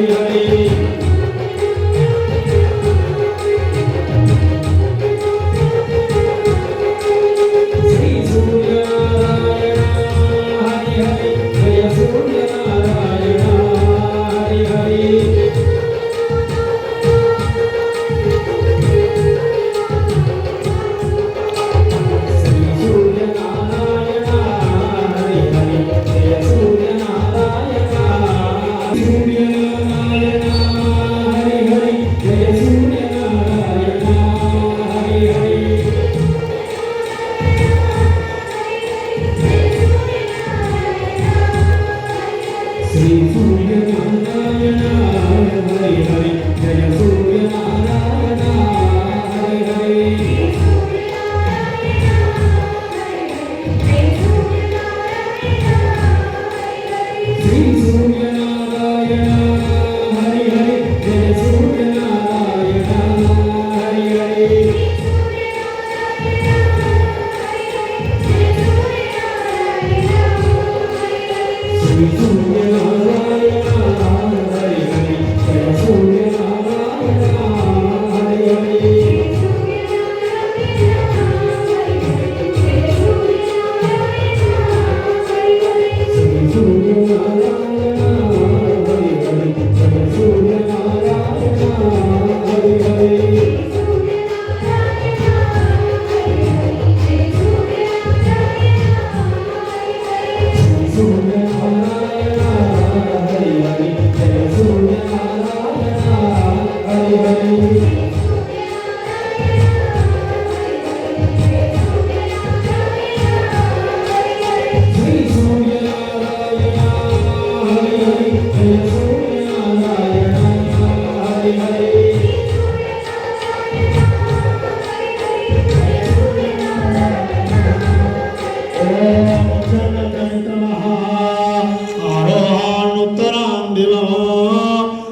Hari Hari 给你做了一个。you.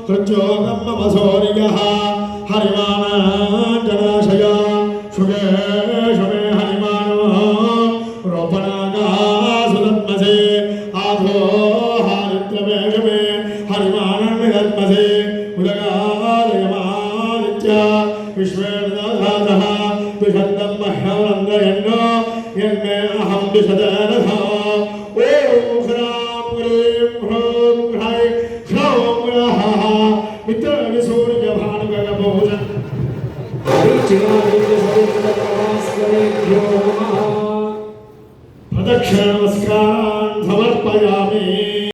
కృత్యోగం మమ సౌర్యః హరిమాణాంజనాశయ శుభే శుభే హరిమాణో రోపణాగాసుదత్మసే ఆధో హారిత్రమే శుభే హరిమాణన్విదత్మసే ఉదగాదయమాదిత్య విశ్వేర్దాధः విషద్దం మహ్యవరందయన్నో యన్మే అహం విశదరథ విసూర్య భానుగగభూషణ హరిచిరాజేభ్యో నమః ప్రదక్షిణ నమస్కారాన్ సమర్పయామి